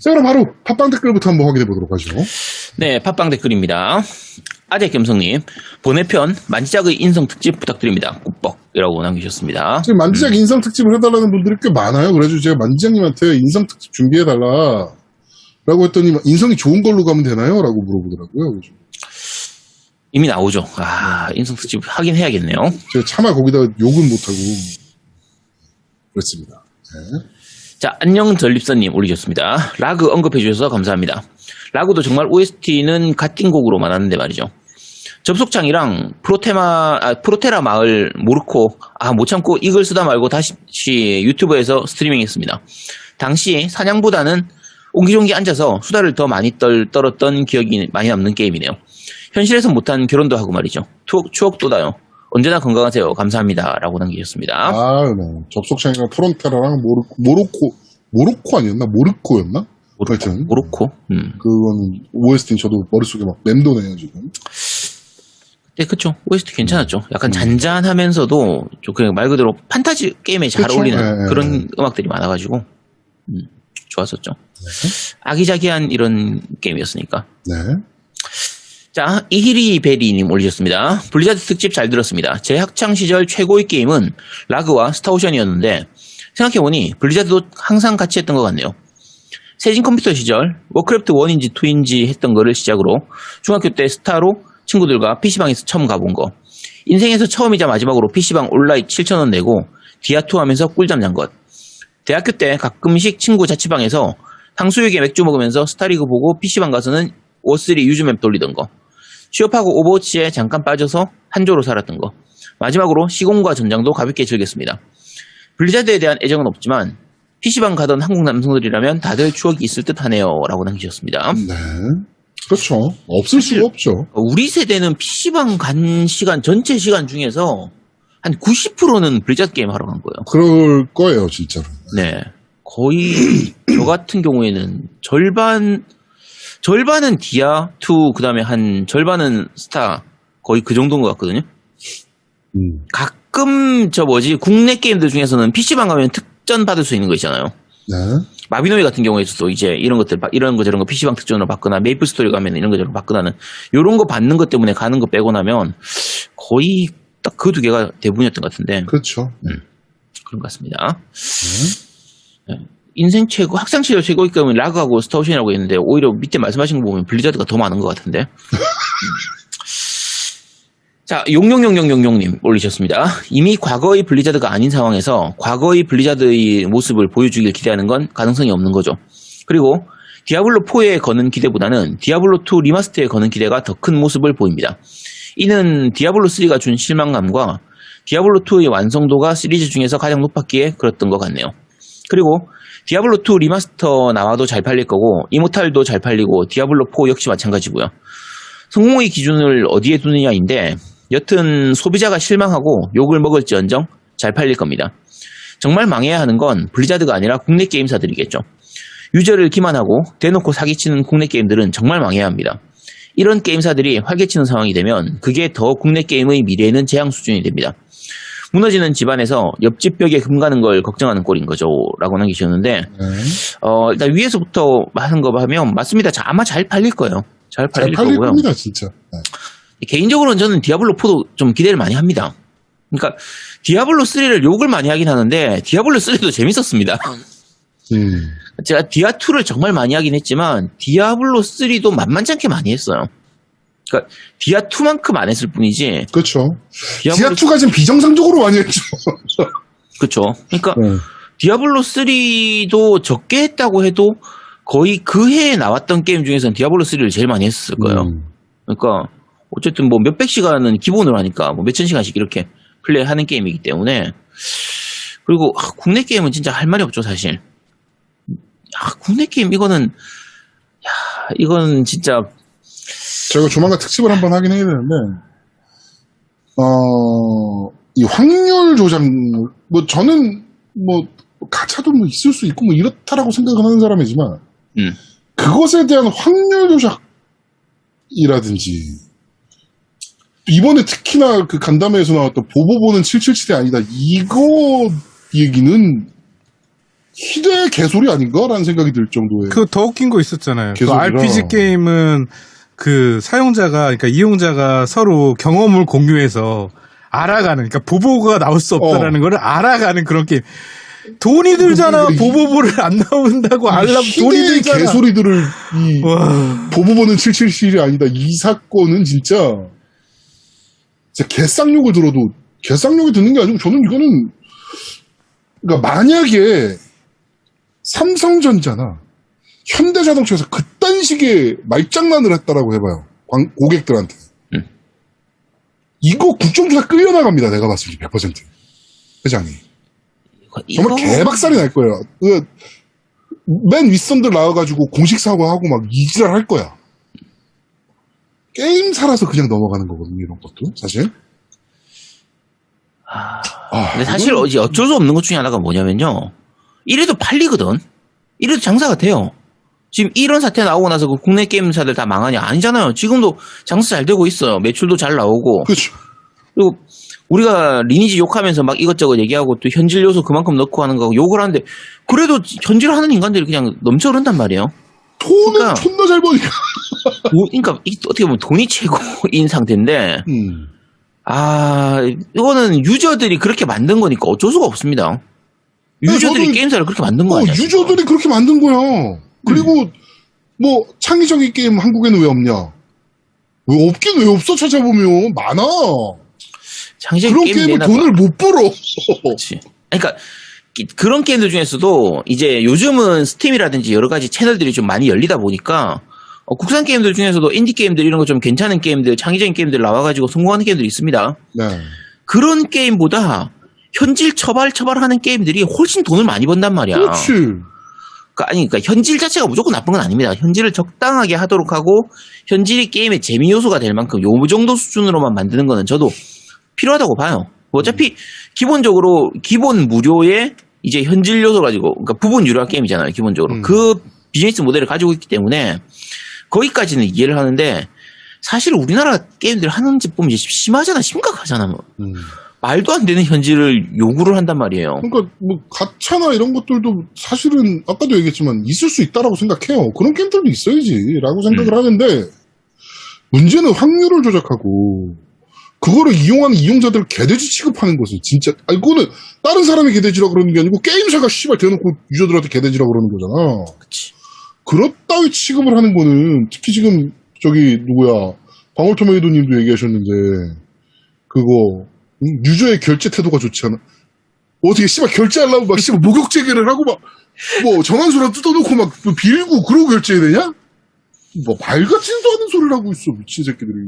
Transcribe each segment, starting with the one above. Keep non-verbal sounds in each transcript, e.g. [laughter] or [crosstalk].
자, 그럼 바로 팟빵 댓글부터 한번 확인해 보도록 하죠. 네, 팟빵 댓글입니다. 아재 겸성님, 번외편 만지작의 인성 특집 부탁드립니다. 꾸뻑이라고 남기셨습니다. 지금 만지작 인성 특집을 해달라는 분들이 꽤 많아요. 그래가지고 제가 만지작님한테 인성 특집 준비해달라. 라고 했더니 인성이 좋은 걸로 가면 되나요? 라고 물어보더라고요. 그래서 이미 나오죠. 아, 인성 특집 하긴 해야겠네요. 제가 차마 거기다 욕은 못하고 그랬습니다. 네. 자, 안녕 전립선님 올리셨습니다. 라그 언급해 주셔서 감사합니다. 라그도 정말 OST는 갓띵 곡으로 많았는데 말이죠. 접속창이랑 프로테마, 아, 프로테라 마을 모르코, 아, 못 참고 이글 쓰다 말고 다시 유튜브에서 스트리밍 했습니다. 당시 사냥보다는 옹기종기 앉아서 수다를 더 많이 떨, 떨었던 기억이 많이 남는 게임이네요. 현실에서 못한 결혼도 하고 말이죠. 추억, 추억 돋아요. 언제나 건강하세요. 감사합니다. 라고 남기셨습니다. 아, 네. 접속창이랑 프론테라랑 모로, 모로코, 모로코 아니었나? 모르코였나? 하여튼. 모로코? 음. 그거는 OST 저도 머릿속에 막 맴도네요, 지금. 네, 그쵸. OST 괜찮았죠. 약간 잔잔하면서도, 좀 그냥 말 그대로 판타지 게임에 잘 그쵸. 어울리는 네, 네, 그런 네. 음악들이 많아가지고, 음, 좋았었죠. 아기자기한 이런 게임이었으니까. 네. 자, 이히리베리님 올리셨습니다. 블리자드 특집 잘 들었습니다. 제 학창시절 최고의 게임은 라그와 스타오션이었는데, 생각해보니 블리자드도 항상 같이 했던 것 같네요. 세진 컴퓨터 시절, 워크래프트 1인지 2인지 했던 거를 시작으로, 중학교 때 스타로 친구들과 PC방에서 처음 가본 거, 인생에서 처음이자 마지막으로 PC방 온라인 7,000원 내고, 디아2 하면서 꿀잠 잔 것, 대학교 때 가끔씩 친구 자취방에서 탕수육에 맥주 먹으면서 스타리그 보고 PC방 가서는 O3 유즈맵 돌리던 거, 취업하고 오버워치에 잠깐 빠져서 한 조로 살았던 거. 마지막으로 시공과 전장도 가볍게 즐겼습니다. 블리자드에 대한 애정은 없지만 PC방 가던 한국 남성들이라면 다들 추억이 있을 듯 하네요. 라고 남기셨습니다. 네. 그렇죠. 없을 수가 없죠. 우리 세대는 PC방 간 시간, 전체 시간 중에서 한 90%는 블리자드 게임 하러 간 거예요. 그럴 거예요, 진짜로. 네. 거의 [clears throat] 저 같은 경우에는 절반 절반은 디아 2 그다음에 한 절반은 스타 거의 그 정도인 것 같거든요. 음. 가끔 저 뭐지 국내 게임들 중에서는 PC방 가면 특전 받을 수 있는 거 있잖아요. 네. 마비노이 같은 경우에도 이제 이런 것들 바- 이런 거 저런 거 PC방 특전으로 받거나 메이플 스토리 가면 이런 거 저런 거 받거나는 요런 거 받는 것 때문에 가는 거 빼고 나면 거의 딱 그 두 개가 대부분이었던 것 같은데 그렇죠. 그런 것 같습니다. 네. 인생 최고, 학창 시절 최고의 게임은 라그하고 스타오션이라고 했는데, 오히려 밑에 말씀하신 거 보면 블리자드가 더 많은 것 같은데. 음. [laughs] 자, 용용용용용용님 올리셨습니다. 이미 과거의 블리자드가 아닌 상황에서 과거의 블리자드의 모습을 보여주길 기대하는 건 가능성이 없는 거죠. 그리고 디아블로4에 거는 기대보다는 디아블로2 리마스터에 거는 기대가 더 큰 모습을 보입니다. 이는 디아블로3가 준 실망감과 디아블로2의 완성도가 시리즈 중에서 가장 높았기에 그랬던 것 같네요. 그리고 디아블로 2 리마스터 나와도 잘 팔릴 거고, 이모탈도 잘 팔리고, 디아블로 4 역시 마찬가지고요. 성공의 기준을 어디에 두느냐인데, 여튼 소비자가 실망하고 욕을 먹을지언정 잘 팔릴 겁니다. 정말 망해야 하는 건 블리자드가 아니라 국내 게임사들이겠죠. 유저를 기만하고 대놓고 사기치는 국내 게임들은 정말 망해야 합니다. 이런 게임사들이 활개치는 상황이 되면 그게 더 국내 게임의 미래에는 재앙 수준이 됩니다. 무너지는 집안에서 옆집 벽에 금 가는 걸 걱정하는 꼴인 거죠. 라고 남기셨는데, 네. 어, 일단 위에서부터 하는 거 하면 맞습니다. 자, 아마 잘 팔릴 거예요. 잘잘 팔릴 팔릴 거고요. 겁니다, 진짜. 네. 개인적으로는 저는 디아블로 4도 좀 기대를 많이 합니다. 그러니까 디아블로 3를 욕을 많이 하긴 하는데 디아블로 3도 재밌었습니다. 음. 제가 디아 2를 정말 많이 하긴 했지만 디아블로 3도 만만치 않게 많이 했어요. 그러니까 디아 2만큼 안 했을 뿐이지 그렇죠. 디아블로 디아 2가 지금 비정상적으로 많이 했죠. [laughs] 그렇죠. 그러니까 네. 디아블로 3도 적게 했다고 해도 거의 그 해에 나왔던 게임 중에서는 디아블로 3를 제일 많이 했을 거예요. 음. 그러니까 어쨌든 뭐 몇백 시간은 기본으로 하니까 뭐 몇천 시간씩 이렇게 플레이하는 게임이기 때문에 그리고 아, 국내 게임은 진짜 할 말이 없죠 사실. 야, 국내 게임 이거는 야 이건 진짜 저희가 조만간 특집을 한번 하긴 해야 되는데, 어, 이 확률 조작, 뭐, 저는, 뭐, 가차도 뭐 있을 수 있고, 뭐, 이렇다라고 생각을 하는 사람이지만, 음. 그것에 대한 확률 조작이라든지, 이번에 특히나 그 간담회에서 나왔던 보보보는 777이 아니다. 이거 얘기는 희대의 개소리 아닌가라는 생각이 들 정도의. 그더 웃긴 거 있었잖아요. 그. RPG 게임은 그 사용자가 그러니까 이용자가 서로 경험을 공유해서 알아가는 그러니까 보보가 나올 수 없다라는 거를 알아가는 그런 게임. 돈이 들잖아. 이- 보보보를 안 나온다고 알람 돈이 들잖아. 개소리들을 이 와. 보보보는 777이 아니다. 이 사건은 진짜 진짜 개쌍욕을 들어도 개쌍욕이 듣는 게 아니고 저는 이거는 그러니까 만약에 삼성전자나 현대자동차에서 그딴 식의 말장난을 했다라고 해봐요. 광- 고객들한테. 음. 이거 국정조사 끌려나갑니다. 내가 봤을 때 100%. 회장이. 정말 개박살이 날 거예요. 그, 맨 윗선들 나와가지고 공식 사과하고 막 이지랄 할 거야. 게임 살아서 그냥 넘어가는 거거든요, 이런 것도, 사실. 아, 아, 근데 사실 이건- 어쩔 수 없는 것 중에 하나가 뭐냐면요. 이래도 팔리거든. 이래도 장사가 돼요. 지금 이런 사태 나오고 나서 그 국내 게임사들 다 망하냐? 아니잖아요. 지금도 장사 잘 되고 있어요. 매출도 잘 나오고. 그렇죠. 그리고 우리가 리니지 욕하면서 막 이것저것 얘기하고 또 현질 요소 그만큼 넣고 하는 거 욕을 하는데 그래도 현질하는 인간들이 그냥 넘쳐 흐른단 말이에요. 돈은 그러니까- 존나 잘 버니까. 오- 그러니까 이- 어떻게 보면 돈이 최고인 상태인데 음. 아 이거는 유저들이 그렇게 만든 거니까 어쩔 수가 없습니다. 유저들이 저도- 게임사를 그렇게 만든 거 어, 아니야? 유저들이 그렇게 만든 거야. 그리고, 뭐, 창의적인 게임 한국에는 왜 없냐? 왜 없긴 왜 없어, 찾아보면. 많아. 창의적인 그런 게임 내놔 돈을 못 벌어. 그렇지. 그러니까 기- 그런 게임들 중에서도 이제 요즘은 스팀이라든지 여러 가지 채널들이 좀 많이 열리다 보니까 어, 국산 게임들 중에서도 인디 게임들 이런 거 좀 괜찮은 게임들, 창의적인 게임들 나와가지고 성공하는 게임들이 있습니다. 네. 그런 게임보다 현질 처발 처발하는 게임들이 훨씬 돈을 많이 번단 말이야. 그렇지. 그러니까 아니, 그러니까 현질 자체가 무조건 나쁜 건 아닙니다. 현질을 적당하게 하도록 하고 현질이 게임의 재미 요소가 될 만큼 요 정도 수준으로만 만드는 거는 저도 필요하다고 봐요. 어차피 기본적으로 기본 무료의 이제 현질 요소 가지고 그러니까 부분 유료 게임이잖아요. 기본적으로 음. 그 비즈니스 모델을 가지고 있기 때문에 거기까지는 이해를 하는데 사실 우리나라 게임들 하는 집 보면 심하잖아, 심각하잖아. 뭐. 음. 말도 안 되는 현질을 요구를 한단 말이에요. 그러니까 뭐 가차나 이런 것들도 사실은 아까도 얘기했지만 있을 수 있다라고 생각해요. 그런 게임들도 있어야지라고 생각을 하는데 문제는 확률을 조작하고 그거를 이용하는 이용자들을 개돼지 취급하는 것은 진짜 아 이거는 다른 사람이 개돼지라고 그러는 게 아니고 게임사가 씨발 대놓고 유저들한테 개돼지라고 그러는 거잖아. 그치. 그렇다고 취급을 하는 거는 특히 지금 저기 누구야 방울토마이도님도 얘기하셨는데 그거 음, 유저의 결제 태도가 좋지 않아. 어떻게 씨발 결제하려고 막 씨발 목욕 재개를 하고 막 뭐 정한수랑 뜯어놓고 막뭐 빌고 그러고 결제해야 되냐? 뭐 말같지도 않은 소리를 하고 있어 미친 새끼들이.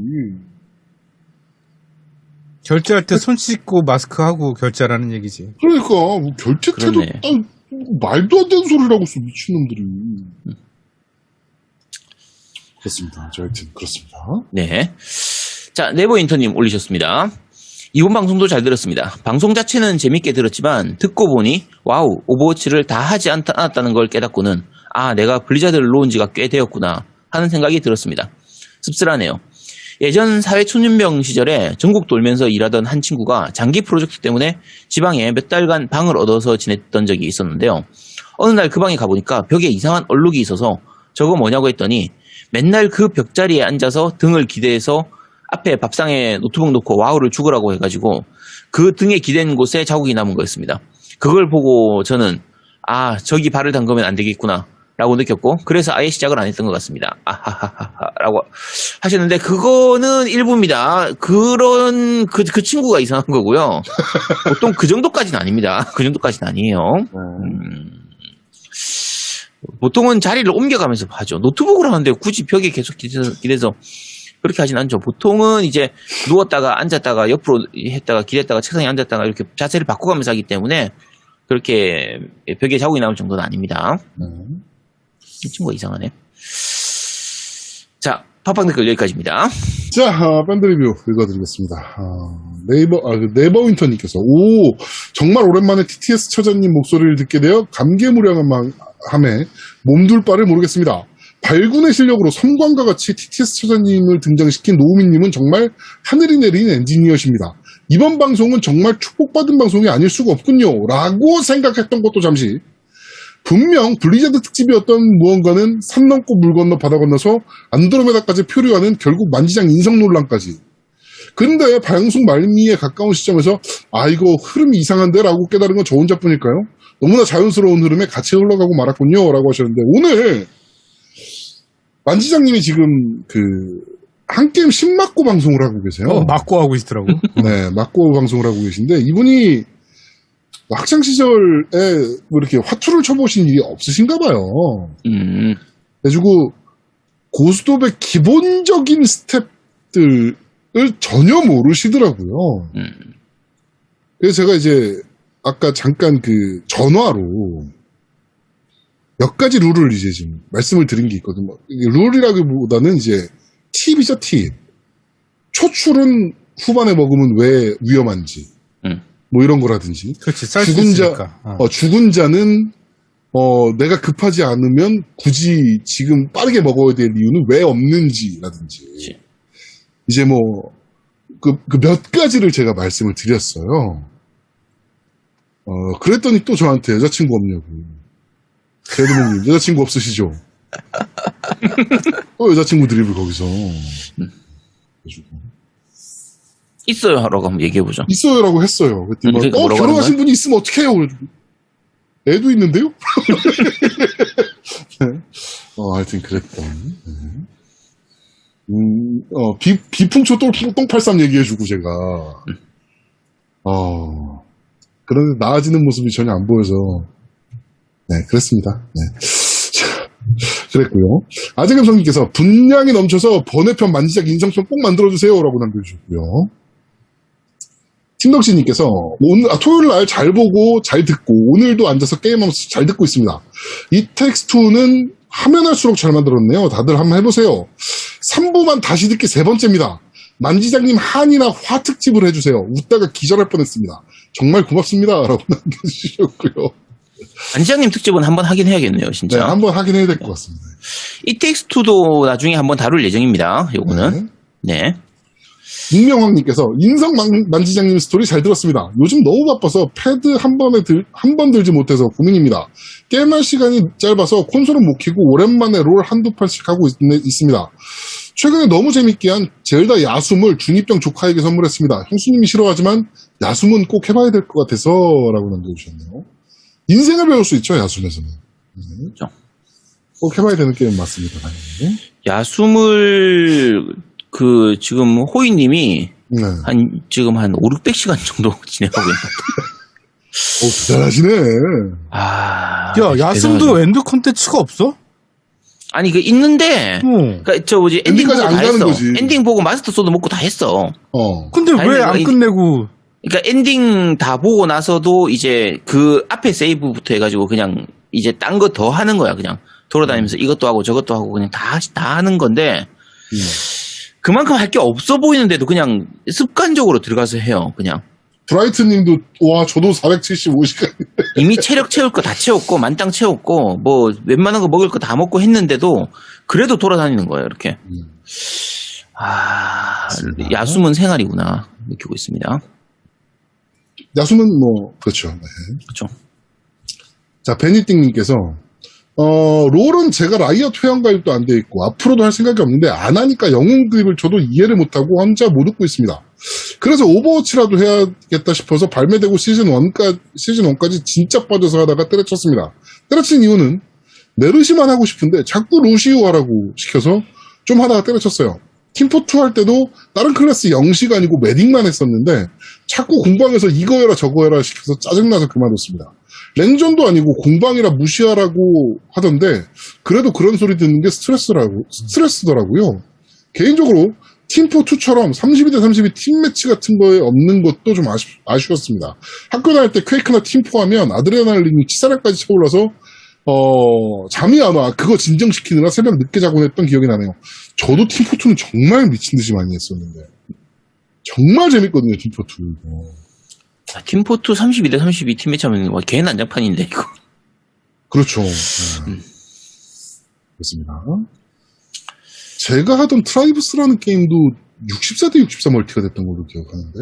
결제할 때 손 씻고 마스크 하고 결제하라는 얘기지. 그러니까 뭐 결제 태도. 딱 말도 안 되는 소리를 하고 있어 미친놈들이. 그렇습니다. 저 하여튼 그렇습니다. 네. 자, 네버 인터님 올리셨습니다. 이번 방송도 잘 들었습니다. 방송 자체는 재밌게 들었지만 듣고 보니 와우 오버워치를 다 하지 않, 않았다는 걸 깨닫고는 아 내가 블리자드를 놓은 지가 꽤 되었구나 하는 생각이 들었습니다. 씁쓸하네요. 예전 사회 초년병 시절에 전국 돌면서 일하던 한 친구가 장기 프로젝트 때문에 지방에 몇 달간 방을 얻어서 지냈던 적이 있었는데요. 어느 날 그 방에 가보니까 벽에 이상한 얼룩이 있어서 저거 뭐냐고 했더니 맨날 그 벽자리에 앉아서 등을 기대서 앞에 밥상에 노트북 놓고 와우를 죽으라고 해가지고 그 등에 기댄 곳에 자국이 남은 거였습니다. 그걸 보고 저는 아 저기 발을 담그면 안 되겠구나 라고 느꼈고 그래서 아예 시작을 안 했던 것 같습니다. 아하하하 라고 하셨는데 그거는 일부입니다. 그런 그, 그 친구가 이상한 거고요. 보통 그 정도까지는 아닙니다. 그 정도까지는 아니에요. 음, 보통은 자리를 옮겨가면서 하죠. 노트북을 하는데 굳이 벽에 계속 기대서, 기대서 그렇게 하진 않죠. 보통은 이제 누웠다가 앉았다가 옆으로 했다가 기댔다가 책상에 앉았다가 이렇게 자세를 바꿔가면서 하기 때문에 그렇게 벽에 자국이 나올 정도는 아닙니다. 네. 이 친구가 이상하네. 자, 팟빵 댓글 여기까지입니다. 자, 아, 밴드 리뷰 읽어드리겠습니다. 아, 네이버, 아, 그 네버윈터님께서, 오, 정말 오랜만에 TTS 처자님 목소리를 듣게 되어 감개무량함에 몸둘 바를 모르겠습니다. 발군의 실력으로 섬광과 같이 TTS 처자님을 등장시킨 노우미님은 정말 하늘이 내린 엔지니어십니다. 이번 방송은 정말 축복받은 방송이 아닐 수가 없군요. 라고 생각했던 것도 잠시 분명 블리자드 특집이었던 무언가는 산 넘고 물 건너 바다 건너서 안드로메다까지 표류하는 결국 만지장 인성 논란까지. 근데 방송 말미에 가까운 시점에서 아 이거 흐름이 이상한데 라고 깨달은 건 저 혼자뿐일까요? 너무나 자연스러운 흐름에 같이 흘러가고 말았군요 라고 하셨는데 오늘 만지장님이 지금 그 한 게임 10맞고 방송을 하고 계세요. 어, 맞고 하고 있더라고. [laughs] 네, 맞고 방송을 하고 계신데 이분이 학창 시절에 뭐 이렇게 화투를 쳐보신 일이 없으신가 봐요. 음, 그래가지고 고스톱의 기본적인 스텝들을 전혀 모르시더라고요. 음. 그래서 제가 이제 아까 잠깐 그 전화로 몇 가지 룰을 이제 지금 말씀을 드린 게 있거든요. 룰이라기보다는 이제 팁이죠, 팁. 초출은 후반에 먹으면 왜 위험한지. 음. 뭐 이런 거라든지. 그렇지, 죽은 자, 있으니까. 어. 어, 죽은 자는 어, 내가 급하지 않으면 굳이 지금 빠르게 먹어야 될 이유는 왜 없는지라든지. 그치. 이제 뭐, 그, 그 몇 가지를 제가 말씀을 드렸어요. 어, 그랬더니 또 저한테 여자친구 없냐고. 제드몽님, 여자친구 없으시죠? 또 [laughs] 여자친구 드립을 거기서. 있어요. 라고 한번 얘기해보죠. 있어요라고 했어요. 그랬더니 막, 그러니까 어, 뭐라고 결혼하신 하는 분이 있으면 어떡해요? 그래가지고. 애도 있는데요? [laughs] 네. 어, 하여튼 그랬던. 네. 음, 어, 비, 비풍초 똥, 똥팔삼 얘기해주고 제가. 어, 그런데 나아지는 모습이 전혀 안 보여서. 네, 그랬습니다. 네. 자, 그랬고요. 아재금 성님께서 분량이 넘쳐서 번외편 만지작 인성편 꼭 만들어주세요. 라고 남겨주셨고요. 팀덕씨님께서 오늘 아, 토요일 날 잘 보고 잘 듣고 오늘도 앉아서 게임하면서 잘 듣고 있습니다. 이 텍스트는 하면 할수록 잘 만들었네요. 다들 한번 해보세요. 3부만 다시 듣기 세 번째입니다. 만지장님 한이나 화 특집을 해주세요. 웃다가 기절할 뻔했습니다. 정말 고맙습니다. 라고 [laughs] 남겨주셨고요. 안지장님 특집은 한번 하긴 해야겠네요, 네, 진짜. 한번 하긴 해야 될 것 같습니다. 이 텍스트도 나중에 한번 다룰 예정입니다. 요거는. 네. 네. 익명왕님께서 인성 만- 만지장님 스토리 잘 들었습니다. 요즘 너무 바빠서 패드 한 번에 들, 한 번 들지 못해서 고민입니다. 게임할 시간이 짧아서 콘솔은 못 키고 오랜만에 롤 한두 판씩 하고 있, 습니다 최근에 너무 재밌게 한 젤다 야숨을 중2병 조카에게 선물했습니다. 형수님이 싫어하지만 야숨은 꼭 해봐야 될 것 같아서 라고 남겨주셨네요. 인생을 배울 수 있죠, 야숨에서는. 네. 그렇죠. 꼭 해봐야 되는 게임 맞습니다. 당연히. 야숨을, 그, 지금 호이님이 네. 한, 지금 한 5, 600시간 정도 [laughs] 지내고 있는 것 같아요. 오, 대단하시네. 아. 야, 야숨도. 엔드 콘텐츠가 없어? 아니, 그, 있는데, 어. 그니까, 저, 뭐지, 엔딩 보고 안다 가는 했어. 거지. 엔딩 보고 마스터 소드 먹고 다 했어. 어. 근데 아니, 왜안 이- 끝내고 그러니까 엔딩 다 보고 나서도 이제 그 앞에 세이브부터 해가지고 그냥 이제 딴 거 더 하는 거야 그냥 돌아다니면서 이것도 하고 저것도 하고 그냥 다 다 하는 건데 음. 그만큼 할 게 없어 보이는데도 그냥 습관적으로 들어가서 해요 그냥 브라이트 님도, 와, 저도 475시간. [laughs] 이미 체력 채울 거 다 채웠고 만땅 채웠고 뭐 웬만한 거 먹을 거 다 먹고 했는데도 그래도 돌아다니는 거예요 이렇게 음. 아. 야숨은 생활이구나 느끼고 있습니다 야수는 뭐, 그렇죠. 네. 그렇죠 자, 베니띵님께서, 어, 롤은 제가 라이엇 회원 가입도 안 돼 있고, 앞으로도 할 생각이 없는데, 안 하니까 영웅 드립을 저도 이해를 못하고 혼자 못 웃고 있습니다. 그래서 오버워치라도 해야겠다 싶어서 발매되고 시즌 1까지, 시즌 1까지 진짜 빠져서 하다가 때려쳤습니다. 때려친 이유는, 메르시만 하고 싶은데, 자꾸 루시우 하라고 시켜서 좀 하다가 때려쳤어요. 팀포2 할 때도 다른 클래스 영식 아니고 매딩만 했었는데, 자꾸 공방에서 이거 해라 저거 해라 시켜서 짜증나서 그만뒀습니다. 랭전도 아니고 공방이라 무시하라고 하던데 그래도 그런 소리 듣는 게 스트레스라고 스트레스더라고요. 개인적으로 팀포2처럼 32대 32 팀매치 같은 거에 없는 것도 좀 아쉬, 아쉬웠습니다. 학교 다닐 때 퀘이크나 팀포 하면 아드레날린이 치사량까지 차올라서 어 잠이 안 와. 그거 진정시키느라 새벽 늦게 자곤 했던 기억이 나네요. 저도 팀포2는 정말 미친 듯이 많이 했었는데 정말 재밌거든요 팀포2 이거. 아, 팀포트 32대 32 팀 매치 하면 와, 개 난장판인데 이거 그렇죠. 네. 그렇습니다. 제가 하던 트라이브스라는 게임도 64대 64 멀티가 됐던 걸로 기억하는데.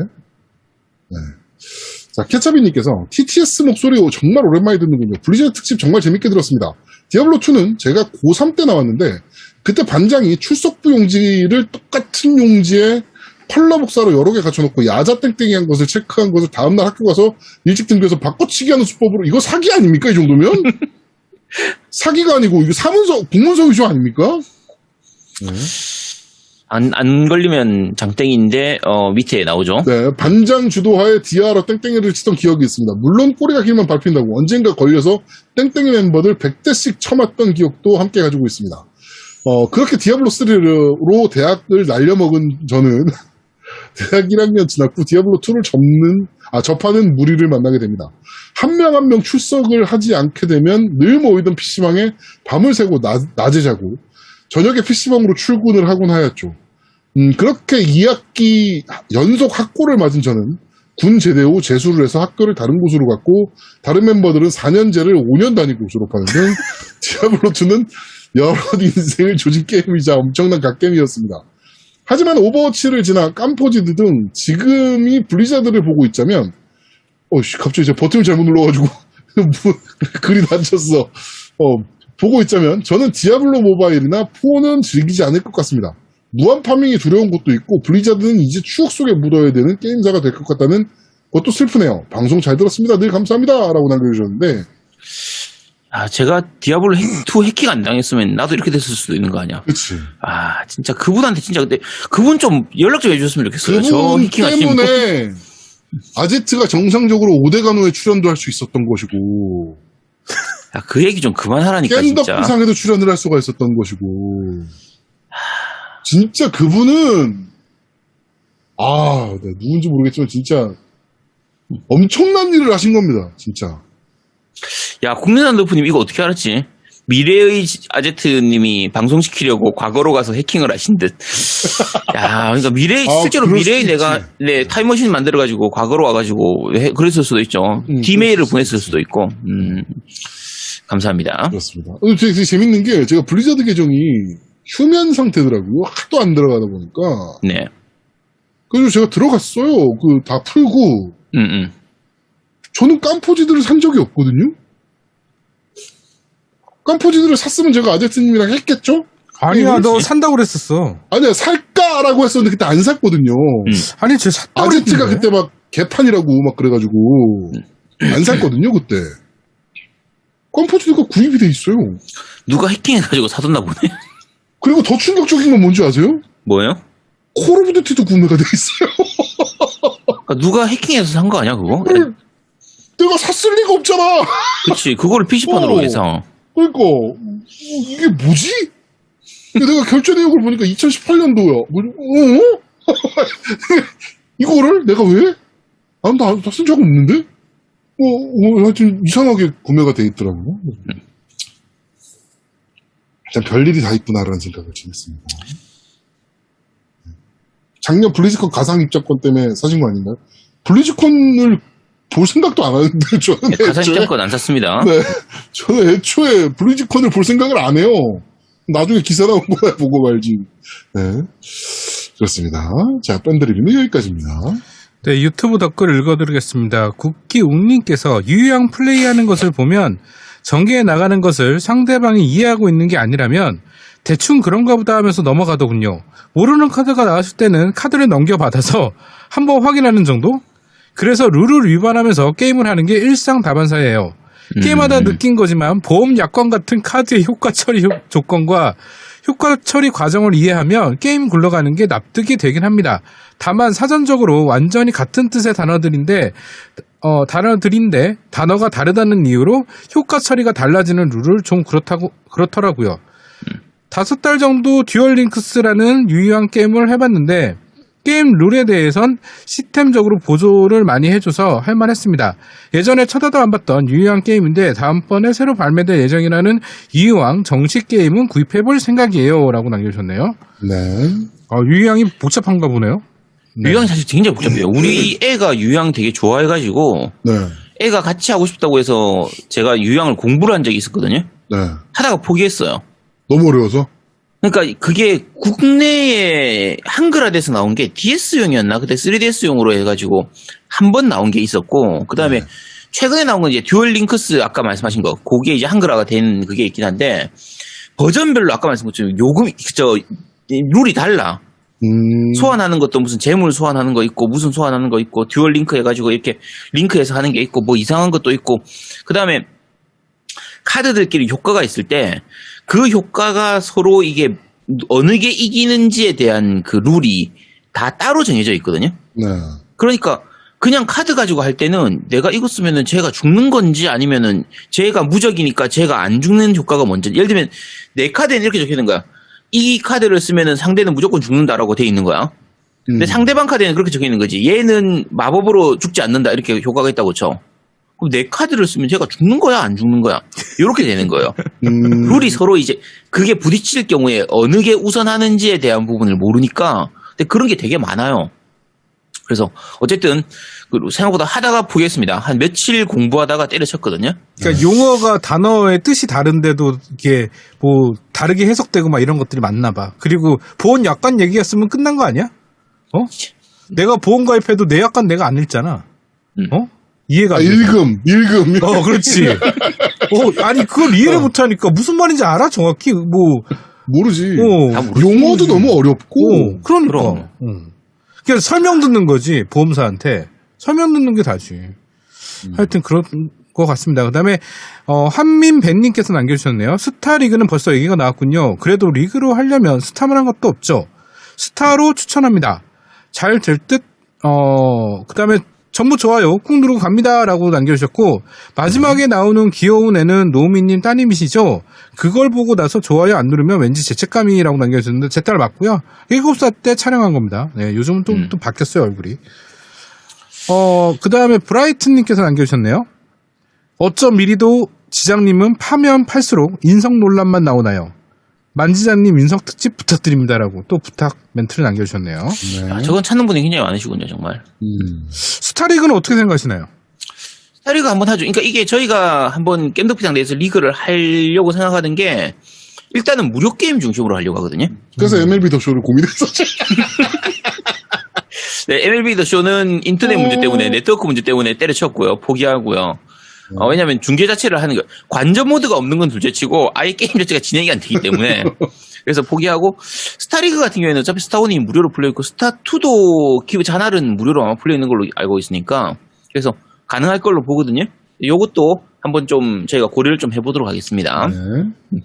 네. 자, 케차비님께서 TTS 목소리 정말 오랜만에 듣는군요. 블리자드 특집 정말 재밌게 들었습니다. 디아블로2는 제가 고3 때 나왔는데, 그때 반장이 출석부 용지를 똑같은 용지에 컬러 복사로 여러 개 갖춰놓고 야자 땡땡이 한 것을 체크한 것을 다음날 학교 가서 일찍 등교해서 바꿔치기 하는 수법으로, 이거 사기 아닙니까? 이 정도면? [laughs] 사기가 아니고, 이거 사문서, 공문서 위조 아닙니까? 네. 안, 안 걸리면 장땡인데, 어, 밑에 나오죠. 네, 반장 주도하에 디아로 땡땡이를 치던 기억이 있습니다. 물론 꼬리가 길면 밟힌다고 언젠가 걸려서 땡땡이 멤버들 100대씩 쳐맞던 기억도 함께 가지고 있습니다. 어, 그렇게 디아블로3로 대학을 날려먹은 저는 [laughs] 대학 1학년 지났고 디아블로2를 접는, 아, 접하는 무리를 만나게 됩니다. 한 명 한명 출석을 하지 않게 되면 늘 모이던 PC방에 밤을 새고 낮, 낮에 자고 저녁에 PC방으로 출근을 하곤 하였죠. 음, 그렇게 2학기 연속 학고를 맞은 저는 군 제대 후 재수를 해서 학교를 다른 곳으로 갔고 다른 멤버들은 4년제를 5년 다니고 졸업하는 등 [laughs] 디아블로2는 여러 [laughs] 인생을 조진 게임이자 엄청난 갓게임이었습니다. 하지만 오버워치를 지나 깜포지드 등 지금이 블리자드를 보고 있자면 어씨 갑자기 제가 버튼을 잘못 눌러가지고 [laughs] 뭐, 글이 닫혔어. 어, 보고 있자면 저는 디아블로 모바일이나 4는 즐기지 않을 것 같습니다. 무한 파밍이 두려운 것도 있고 블리자드는 이제 추억 속에 묻어야 되는 게임사가 될 것 같다는 것도 슬프네요. 방송 잘 들었습니다. 늘 감사합니다. 라고 남겨주셨는데 아, 제가 디아블로 2 해킹 안 당했으면 나도 이렇게 됐을 수도 있는 거 아니야. 그치. 아, 진짜 그분한테 진짜 근데 그분 좀 연락 좀 해주셨으면 좋겠어요. 저 그분. 때문에 아제트가 정상적으로 오데가노에 출연도 할 수 있었던 것이고 야, 그 얘기 좀 그만하라니까 진짜. 깬덕부상에도 출연을 할 수가 있었던 것이고 진짜 그분은 아 네, 누군지 모르겠지만 진짜 엄청난 일을 하신 겁니다 진짜 야, 국내산 너프님 이거 어떻게 알았지? 미래의 아제트님이 방송시키려고 과거로 가서 해킹을 하신 듯. [laughs] 야, 그러니까 미래 아, 실제로 미래의 내가. 네 타임머신 만들어가지고 과거로 와가지고 해- 그랬을 수도 있죠. 음, 디메일을 보냈을. 수도 있고. 음, 감사합니다. 그렇습니다 어, 되게, 되게 재밌는 게 제가 블리자드 계정이 휴면 상태더라고요 하도 안 들어가다 보니까 네, 그래서 제가 들어갔어요 그 다 풀고 음, 음. 저는 깜포지들을 산 적이 없거든요 깜포지들을 샀으면 제가 아제트님이랑 했겠죠? 아니야. 너 산다고 그랬었어. 아니야 살까라고 했었는데 그때 안 샀거든요. 아니, 쟤 샀다고 아제트가 그랬는데. 그때 막 개판이라고 막 그래가지고 안 샀거든요 그때. 컴포즈가 구입이 돼 있어요. 누가 해킹해가지고 사뒀나 보네. 그리고 더 충격적인 건 뭔지 아세요? 뭐예요? 콜 오브 듀티도 구매가 돼 있어요. 그러니까 누가 해킹해서 산 거 아니야 그거? 내가 샀을 리가 없잖아. 그렇지. 그거를 PC판으로 어. 해서. 그러니까 어, 이게 뭐지? 내가 결제 내역을 보니까 2018년도야. 어? [laughs] 이거를 내가 왜? 아, 나쓴 적 없는데? 어, 어, 하여튼 이상하게 구매가 돼 있더라고요. 참 별일이 다 있구나라는 생각을 좀 했습니다. 작년 블리즈컨 가상 입장권 때문에 사신 거 아닌가요? 블리즈컨을 볼 생각도 안 하는데 [laughs] 저는 네, 가상 애초에- 입장권 안 샀습니다. 네. 저는 애초에 블리즈컨을 볼 생각을 안 해요. 나중에 기사 나온 거야 [laughs] 보고 말지. 네. 그렇습니다. 자, 밴드 리뷰는 여기까지입니다. 네, 유튜브 댓글 읽어드리겠습니다. 국기웅님께서 유효양 플레이하는 것을 보면 전개에 나가는 것을 상대방이 이해하고 있는 게 아니라면 대충 그런가 보다 하면서 넘어가더군요. 모르는 카드가 나왔을 때는 카드를 넘겨받아서 한번 확인하는 정도? 그래서 룰을 위반하면서 게임을 하는 게 일상 다반사예요. 게임마다 음. 느낀 거지만 보험 약관 같은 카드의 효과 처리 효- 조건과 효과 처리 과정을 이해하면 게임 굴러가는 게 납득이 되긴 합니다. 다만 사전적으로 완전히 같은 뜻의 단어들인데 어, 단어들인데 단어가 다르다는 이유로 효과 처리가 달라지는 룰을 좀 그렇다고 그렇더라고요. 다섯 달 정도 듀얼 링크스라는 유효한 게임을 해봤는데 게임 룰에 대해선 시스템적으로 보조를 많이 해줘서 할만했습니다. 예전에 쳐다도 안 봤던 유효한 게임인데 다음번에 새로 발매될 예정이라는 유효왕 정식 게임은 구입해볼 생각이에요. 라고 남겨주셨네요. 네. 아, 유효왕이 복잡한가 보네요. 네. 유양 사실 굉장히 복잡해요. 우리 애가 유양 되게 좋아해가지고 네. 애가 같이 하고 싶다고 해서 제가 유양을 공부를 한 적이 있었거든요. 네. 하다가 포기했어요. 너무 어려워서? 그러니까 그게 국내에 한글화돼서 나온 게 DS용이었나? 그때 3DS용으로 해가지고 한 번 나온 게 있었고, 그 다음에 네. 최근에 나온 건 이제 듀얼 링크스 아까 말씀하신 거, 그게 이제 한글화가 된 그게 있긴 한데, 버전별로 아까 말씀드린 것처럼 요금, 저, 이 룰이 달라. 음. 소환하는 것도 무슨 재물 소환하는 거 있고, 무슨 소환하는 거 있고, 듀얼 링크 해가지고 이렇게 링크해서 하는 게 있고, 뭐 이상한 것도 있고, 그 다음에 카드들끼리 효과가 있을 때, 그 효과가 서로 이게 어느 게 이기는지에 대한 그 룰이 다 따로 정해져 있거든요. 네. 그러니까 그냥 카드 가지고 할 때는 내가 이거 쓰면은 쟤가 죽는 건지 아니면은 쟤가 무적이니까 쟤가 안 죽는 효과가 먼저 예를 들면 내 카드에는 이렇게 적혀 있는 거야. 이 카드를 쓰면은 상대는 무조건 죽는다라고 돼 있는 거야. 근데 음. 상대방 카드에는 그렇게 적혀 있는 거지. 얘는 마법으로 죽지 않는다 이렇게 효과가 있다고 쳐. 그럼 내 카드를 쓰면 쟤가 죽는 거야 안 죽는 거야 이렇게 되는 거예요. [laughs] 음. 룰이 서로 이제 그게 부딪힐 경우에 어느 게 우선하는지에 대한 부분을 모르니까 근데 그런 게 되게 많아요. 그래서 어쨌든 그 생각보다 하다가 포기했습니다. 한 며칠 공부하다가 때려쳤거든요. 그러니까 용어가 단어의 뜻이 다른데도 이게 뭐 다르게 해석되고 막 이런 것들이 많나 봐. 그리고 보험 약관 얘기였으면 끝난 거 아니야? 어? 내가 보험 가입해도 내 약관 내가 안 읽잖아. 음. 어? 이해가 아, 안 돼. 일금, 일금. 어, 그렇지. 어, 아니 그걸 이해를 어. 못하니까 무슨 말인지 알아 정확히 뭐. 모르지. 어. 다 모르지. 용어도 너무 어렵고. 어, 그러니까. 그럼. 응. 그냥 설명 듣는 거지 보험사한테 설명 듣는 게 다지. 하여튼 그런 것 같습니다. 그다음에 어, 한민벤님께서 남겨주셨네요. 스타 리그는 벌써 얘기가 나왔군요. 그래도 리그로 하려면 스타만 한 것도 없죠. 스타로 추천합니다. 잘 될 듯. 어 그다음에 전부 좋아요. 꾹 누르고 갑니다라고 남겨주셨고 마지막에 나오는 귀여운 애는 노우미님 따님이시죠? 그걸 보고 나서 좋아요 안 누르면 왠지 죄책감이라고 남겨주셨는데 제 딸 맞고요. 7살 때 촬영한 겁니다. 네, 요즘은 또, 음. 또 바뀌었어요 얼굴이. 어, 그 다음에 브라이튼님께서 남겨주셨네요. 어쩜 미리도 지장님은 파면 팔수록 인성 논란만 나오나요? 만지장님 인성 특집 부탁드립니다라고 또 부탁 멘트를 남겨주셨네요. 네. 아, 저건 찾는 분이 굉장히 많으시군요, 정말. 음. 스타리그는 어떻게 생각하시나요? 스타리그 한번 하죠. 그러니까 이게 저희가 한번 겜덕비상 내에서 리그를 하려고 생각하는 게 일단은 무료 게임 중심으로 하려고 하거든요. 그래서 MLB 더 쇼를 고민했었죠. [laughs] 네, MLB 더 쇼는 인터넷 문제 때문에 네트워크 문제 때문에 때려쳤고요. 포기하고요. 어, 왜냐하면 중계 자체를 하는 거 관전 모드가 없는 건 둘째치고 아예 게임 자체가 진행이 안 되기 때문에 [laughs] 그래서 포기하고 스타리그 같은 경우에는 어차피 스타원이 무료로 풀려 있고 스타2도 기브 자날은 무료로 아마 풀려 있는 걸로 알고 있으니까 그래서 가능할 걸로 보거든요. 요것도 한번 좀 저희가 고려를 좀 해보도록 하겠습니다. 네.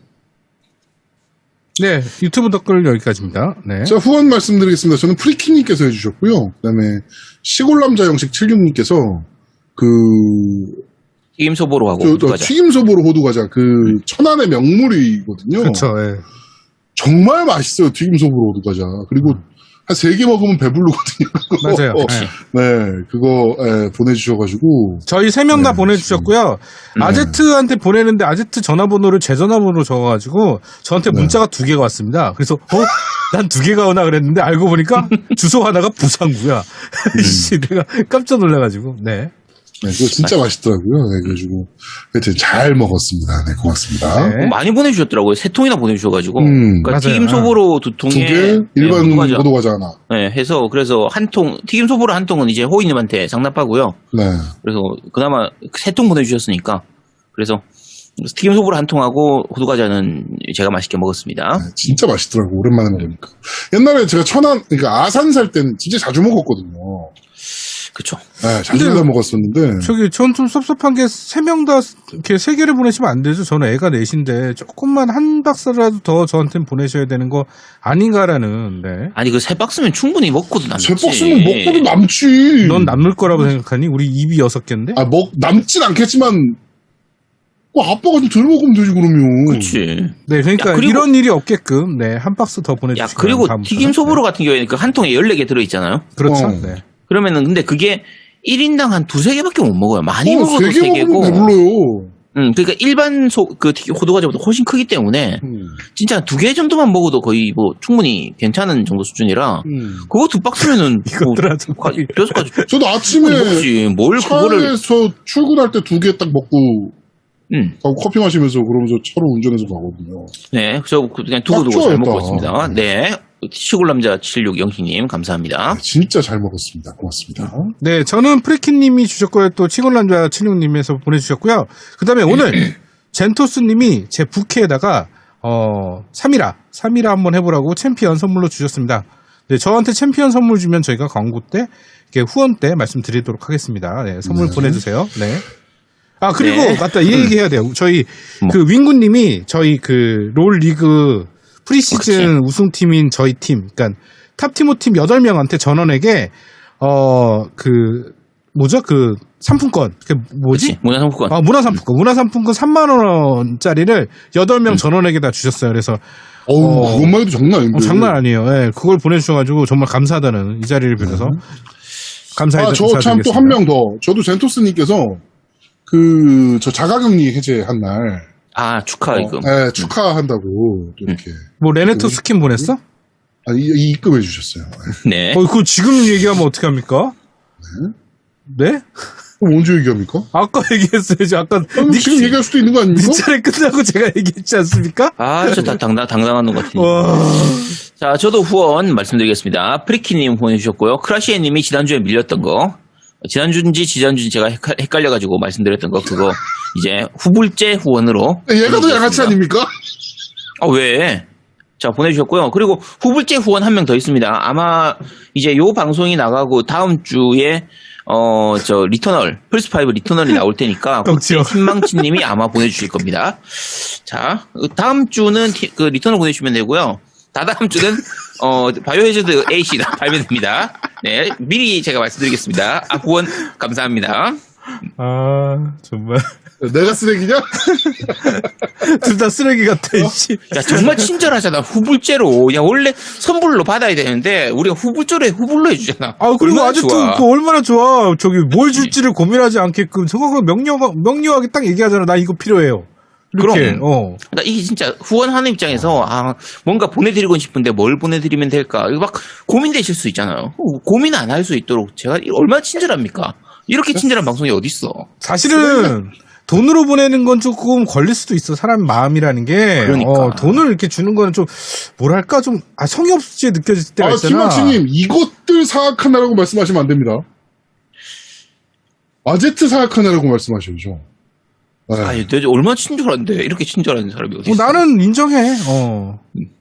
네, 유튜브 댓글 여기까지입니다. 네. 자, 후원 말씀드리겠습니다. 저는 프리킹님께서 해주셨고요. 그 다음에 시골남자 영식 76님께서 그, 튀김 소보로 하고 저, 저 호두과자. 튀김 소보로 호두 과자 그 천안의 명물이거든요. 그렇죠. 예. 정말 맛있어요. 튀김 소보로 호두 과자. 그리고 한세 개 먹으면 배부르거든요. 맞아요. 어, [laughs] 예. 네, 그거 예, 보내주셔가지고 저희 세 명다 네, 보내주셨고요. 네. 아제트한테 보내는데 아제트 전화번호를 제 전화번호로 적어가지고 저한테 네. 문자가 두 개가 왔습니다. 그래서 어? 난 두 개가 오나 그랬는데 알고 보니까 주소 하나가 부산구야. [laughs] 씨, 내가 깜짝 놀라가지고. 네. 네, 그거 진짜 맛있더라고요. 네, 그래가지고 하여튼 잘 먹었습니다. 네, 고맙습니다. 네. 많이 보내주셨더라고요. 세 통이나 보내주셔가지고. 음, 그러니까 맞아요. 튀김 소보로 두 통에 두 개, 네, 일반 호두과자. 호두과자 하나. 네, 해서 그래서 한 통, 튀김 소보로 한 통은 이제 호이님한테 장납하고요. 네. 그래서 그나마 세 통 보내주셨으니까. 그래서 튀김 소보로 한 통하고 호두 과자는 제가 맛있게 먹었습니다. 네, 진짜 맛있더라고 오랜만에 먹으니까 옛날에 제가 천안 그러니까 아산 살 때는 진짜 자주 먹었거든요 그쵸. 네, 자주 근데 다 먹었었는데 저기 전 좀 섭섭한 게 세 명 다 이렇게 세 개를 보내시면 안 되죠. 저는 애가 넷인데 조금만 한 박스라도 더 저한테 보내셔야 되는 거 아닌가라는. 네. 아니 그 세 박스면 충분히 먹고도 남지. 제 박스는 먹고도 남지 넌 남을 거라고 생각하니? 우리 입이 여섯 개인데? 아, 먹 남진 않겠지만 뭐 아빠가 좀 덜 먹으면 되지 그러면 그치. 네, 그러니까 야, 이런 일이 없게끔 네, 한 박스 더 보내 야, 주시면 그리고 튀김 소보로 같은 경우에는 그 한 통에 14개 들어있잖아요. 그렇죠. 어. 네. 그러면은 근데 그게 1인당 한 두세 개밖에 못 먹어요. 많이 어, 먹어도 세개 세 개고. 배불러요 음, 그러니까 일반 소, 그 호두과자보다 훨씬 크기 때문에 음. 진짜 두 개 정도만 먹어도 거의 뭐 충분히 괜찮은 정도 수준이라 음. 그거 두 박스면은 [laughs] 뭐 여섯 가지 [laughs] 저도 아침에 먹지 뭘 그거를 차에서 출근할 때 두 개 딱 먹고 음, 가고 커피 마시면서 그러면서 차로 운전해서 가거든요. 네, 저 그냥 두고 두고 딱 잘. 먹고 있습니다. 네, 시골 남자 76 영희님 감사합니다. 네, 진짜 잘 먹었습니다. 고맙습니다. 네, 저는 프리키님이 주셨고요. 또 치골남자 76님에서 보내주셨고요. 그 다음에 오늘 [clears throat] 젠토스님이 제 부캐에다가 어 3이라 3이라 한번 해보라고 챔피언 선물로 주셨습니다. 네, 저한테 챔피언 선물 주면 저희가 광고 때 이렇게 후원 때 말씀드리도록 하겠습니다. 네, 선물 네. 보내주세요. 네. 아 그리고 네. 맞다 이 얘기 해야 돼요. 저희 뭐. 그 윙구님이 저희 그 롤 리그 프리시즌 그치. 우승팀인 저희 팀, 그러니까 탑 티모 팀 8명한테 전원에게 어 그 뭐죠 그 상품권 그 뭐지? 그치? 문화 상품권. 아 문화 상품권 문화 상품권 3만 원짜리를 8명 전원에게 다 주셨어요. 그래서 어우, 어. 그것만 해도 장난 아닌데. 어, 장난 아니에요. 예, 그걸 보내 주셔 가지고 정말 감사하다는 이 자리를 빌어서 감사해요. 아, 저 참 또 한 명 더. 저도 젠토스 님께서 그, 저 자가격리 해제한 날. 아, 축하이금. 네, 축하한다고 또 이렇게. 뭐 레네토 스킨 보냈어? 아, 이, 이 입금해 주셨어요. 네. 어, 그거 지금 얘기하면 어떻게 합니까? 네? 그럼 언제 얘기합니까? 아까 [laughs] 얘기했어야지. 아까 아니, 니, 지금 얘기할 수도 있는 거 아닙니까? 니 차례 끝나고 제가 얘기했지 않습니까? 아, 저 다 당당, 당당한 것. 와. 자, 저도 후원 말씀드리겠습니다. 프리키님 보내주셨고요. 크라시에님이 지난주에 밀렸던 거. 지난주인지 지난주인지 제가 헷갈- 헷갈려 가지고 말씀드렸던 거, 그거 이제 후불제 후원으로. 얘가 더 양아치 아닙니까? 아, 왜? 자, 보내주셨고요. 그리고 후불제 후원 한 명 더 있습니다. 아마 이제 요 방송이 나가고 다음 주에 어, 저, 리터널, 플스 5 리터널이 나올 테니까. [laughs] 신망치님이 아마 보내주실 겁니다. 자, 다음 주는 티- 그 리터널 보내주시면 되고요. 다다음 주는, 어, 바이오헤즈드 A씨가 [laughs] 발매됩니다. 네, 미리 제가 말씀드리겠습니다. 아, 후원 감사합니다. 아, 정말. 내가 쓰레기냐? [laughs] 둘 다 쓰레기 같아, 이씨. 야, 정말 친절하잖아. 후불제로. 야, 원래 선불로 받아야 되는데, 우리가 후불제로 해, 후불로 해주잖아. 아, 그리고 아직도 좋아. 그 얼마나 좋아. 저기 뭘 줄지를 고민하지 않게끔 명령, 명료하게 딱 얘기하잖아. 나 이거 필요해요. 그럼. 어. 나 이게 진짜 후원하는 입장에서 아 뭔가 보내드리고 싶은데 뭘 보내드리면 될까 이거 막 고민되실 수 있잖아요. 어, 고민 안 할 수 있도록 제가 이- 얼마나 친절합니까? 이렇게 친절한 방송이 어디 있어? 사실은 [laughs] 돈으로 보내는 건 조금 걸릴 수도 있어. 사람 마음이라는 게. 그러니까. 어, 돈을 이렇게 주는 거는 좀, 뭐랄까, 좀, 아, 성의 없이 느껴질 때가 아, 있잖아. 김학치님, 이것들 사악하나라고 말씀하시면 안 됩니다. 아제트 사악하나라고 말씀하셔야죠. 네. 아니 내가 얼마나 친절한데 이렇게 친절한 사람이 어디 어, 있어? 나는 인정해. 어.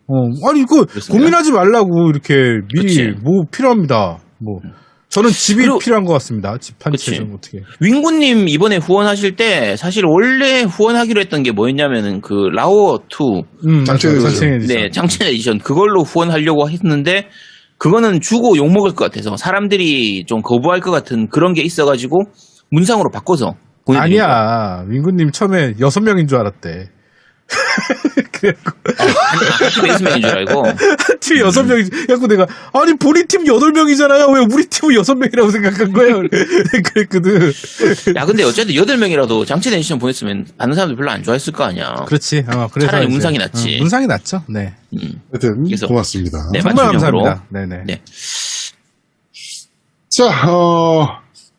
어. 아니, 그, 그렇습니다. 고민하지 말라고, 이렇게, 미리, 그치. 뭐, 필요합니다. 뭐. 저는 집이 그리고- 필요한 것 같습니다. 집 한. 채 좀 어떻게. 윙구님 이번에 후원하실 때 사실 원래 후원하기로 했던 게 뭐였냐면은 그 라오 2 음, 장첸. 장첸 에디션. 네, 장첸 에디션 그걸로 후원하려고 했는데 그거는 주고 욕 먹을 것 같아서 사람들이 좀 거부할 것 같은 그런 게 있어가지고 문상으로 바꿔서. 아니야. 민구님 처음에 여섯 명인 줄 알았대. [laughs] 그래갖고, 팀 여섯 명인 줄 알고 팀 여섯 명이, 그래갖고 내가, 아니, 본인 팀 여덟 명이잖아요. 왜 우리 팀은 여섯 명이라고 생각한 거예요? [laughs] 그랬거든. 야 근데 어쨌든 여덟 명이라도 장첸 에디션 보냈으면 받는 사람들 별로 안 좋아했을 거 아니야 그렇지. 어, 그래서. 차라리 이제, 문상이 낫지. 어, 문상이 낫죠. 네. 음. 하여튼, 그래서- 고맙습니다. 네, 정말. 감사합니다. 네네. 네. 자, 어,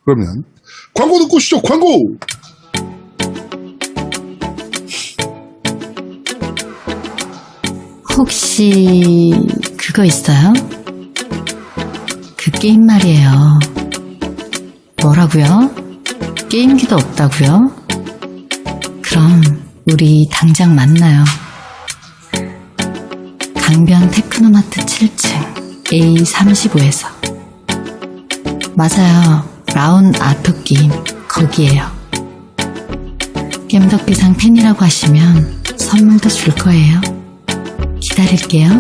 그러면, 광고 듣고 시죠 광고! 혹시 그거 있어요? 그 게임 말이에요. 뭐라고요? 게임기도 없다고요? 그럼 우리 당장 만나요. 강변 테크노마트 7층 A35에서 맞아요. 라운 아토 게임 거기에요. 겜덕비상 팬이라고 하시면 선물도 줄 거예요. 기다릴게요.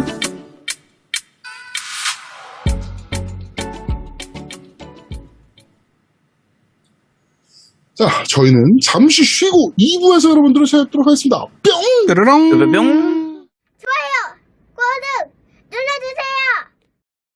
자, 저희는 잠시 쉬고 2부에서 여러분들을 찾도록 하겠습니다. 뿅! 뾰로롱. 뿅